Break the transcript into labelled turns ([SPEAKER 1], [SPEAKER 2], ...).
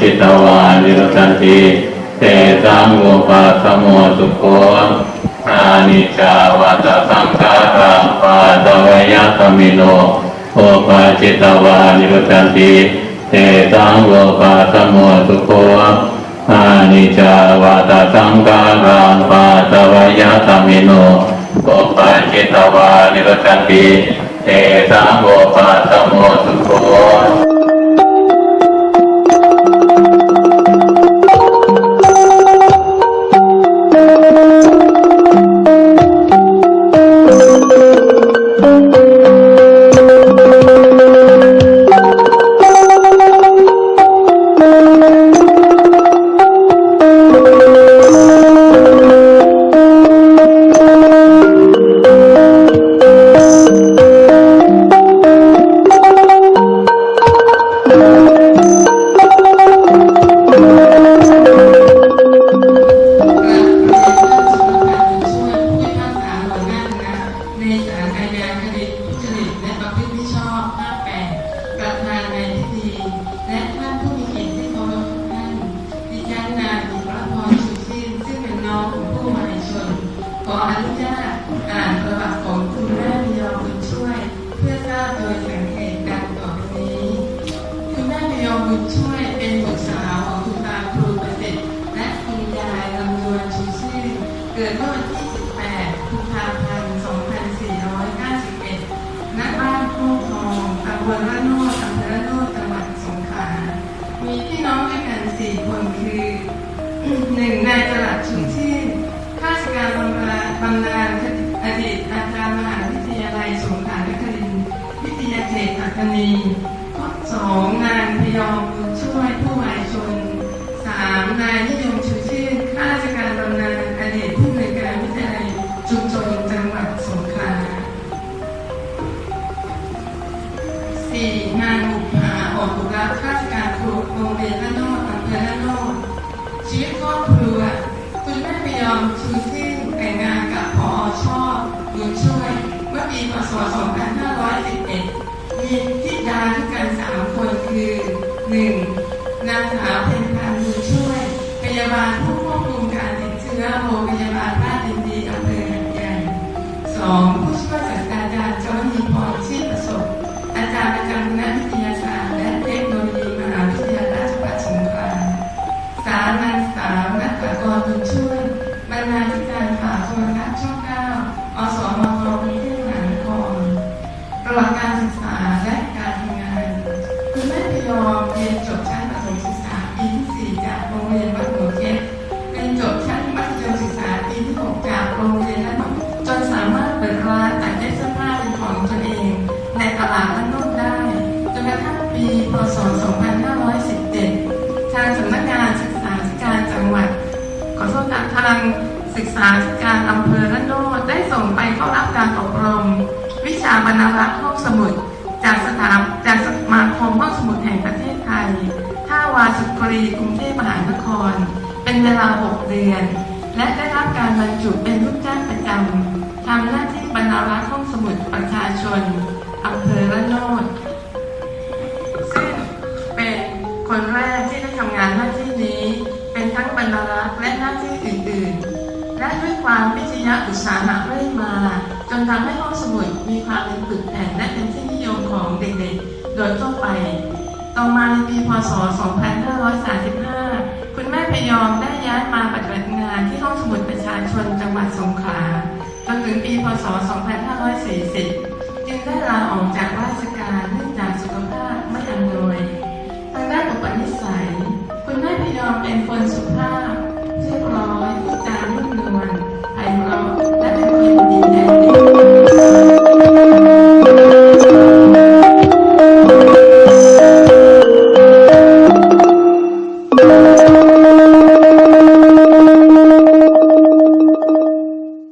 [SPEAKER 1] จิตวานิรสันติเตสังโวปาสโมสุโคอานิจาวัตสังขารังปาตเวยตมิโนโอปาจิตวานิรสันติเตสังโวปาสโมสุโคอานิจาวัตสังขารังปาตเวยตมิโนโอปาจิตวานิรสันติ เกิ
[SPEAKER 2] ดเมื่อวันที่ 18 กุมภาพันธ์ 2491 ณ บ้านโคกทองตำบลระโนดอำเภอระโนดจังหวัดสงขลา มีพี่น้องด้วยกัน 4 คนคือหนึ่งนายจรัสชุมชื่นข้าราชการบำนาญบำนาญอดีตอาจารย์มหาวิทยาลัยสงขลานครินทร์วิทยาเขตปัตตานีข้อสองนาย บุญช่วย เมื่อปีพศ 2511 มีทิดาทุกันสามคนคือ 1. นางสาวเพ็ญพันธ์บุญช่วย พยาบาลผู้ควบคุมการติดเชื้อโรงพยาบาลราชินีอำเภอหัดใหญ่สอ 2. าและการทำงานคุณแม่พยอมเรียนจบชั้นประถมศึกษาปีที่สี่จากโรงเรียนวัดหัวเก็บเรียนจบชั้นมัธยมศึกษาปีที่หกจากโรงเรียนละนจนสามารถเปิดร้านตัดเย็บเสื้อผ้าเป็นของตนเอง ในตลาดละนกได้จนกระทั่งปีพศ 2517 ทางสำนักงานศึกษาธิการจังหวัด ขอโทษนะทางศึกษาธิการอำเภอละโนดได้ส่งไปเข้ารับการอบรม วิชาบรรณารักษ์ห้องสมุด จากสถานจากสมาคมห้องสมุดแห่งประเทศไทย ท่าวาสุกรีกรุงเทพมหานคร เป็นเวลา 6 เดือน และได้รับการบรรจุเป็นลูกจ้างประจำทำหน้าที่บรรณารักษ์ห้องสมุดประชาชนอำเภอละโนดซึ่งเป็นคนแรกที่ได้ทำงานหน้าที่นี้ เป็นทั้งบรรณารักษ์และหน้าที่อื่น ๆ และด้วยความวิทยาอุตสาหะเรื่อยมา จนทำให้ห้องสมุดมีความเป็นปึกแผ่นและเป็นที่ ของเด็กๆ โดยทั่วไป ต่อมาในปีพศ 2535 คุณแม่พยอมได้ย้ายมาปฏิบัติงานที่ห้องสมุดประชาชนจังหวัดสงขลา จนถึงปีพศ 2540 จึงได้ลาออกจากราชการเนื่องจากสุขภาพไม่อำนวย ทางด้านอุปนิสัย คุณแม่พยอมเป็นคนสุภาพเรียบร้อยจานุ่มนวลไพเราะและเป็นคนดีแท้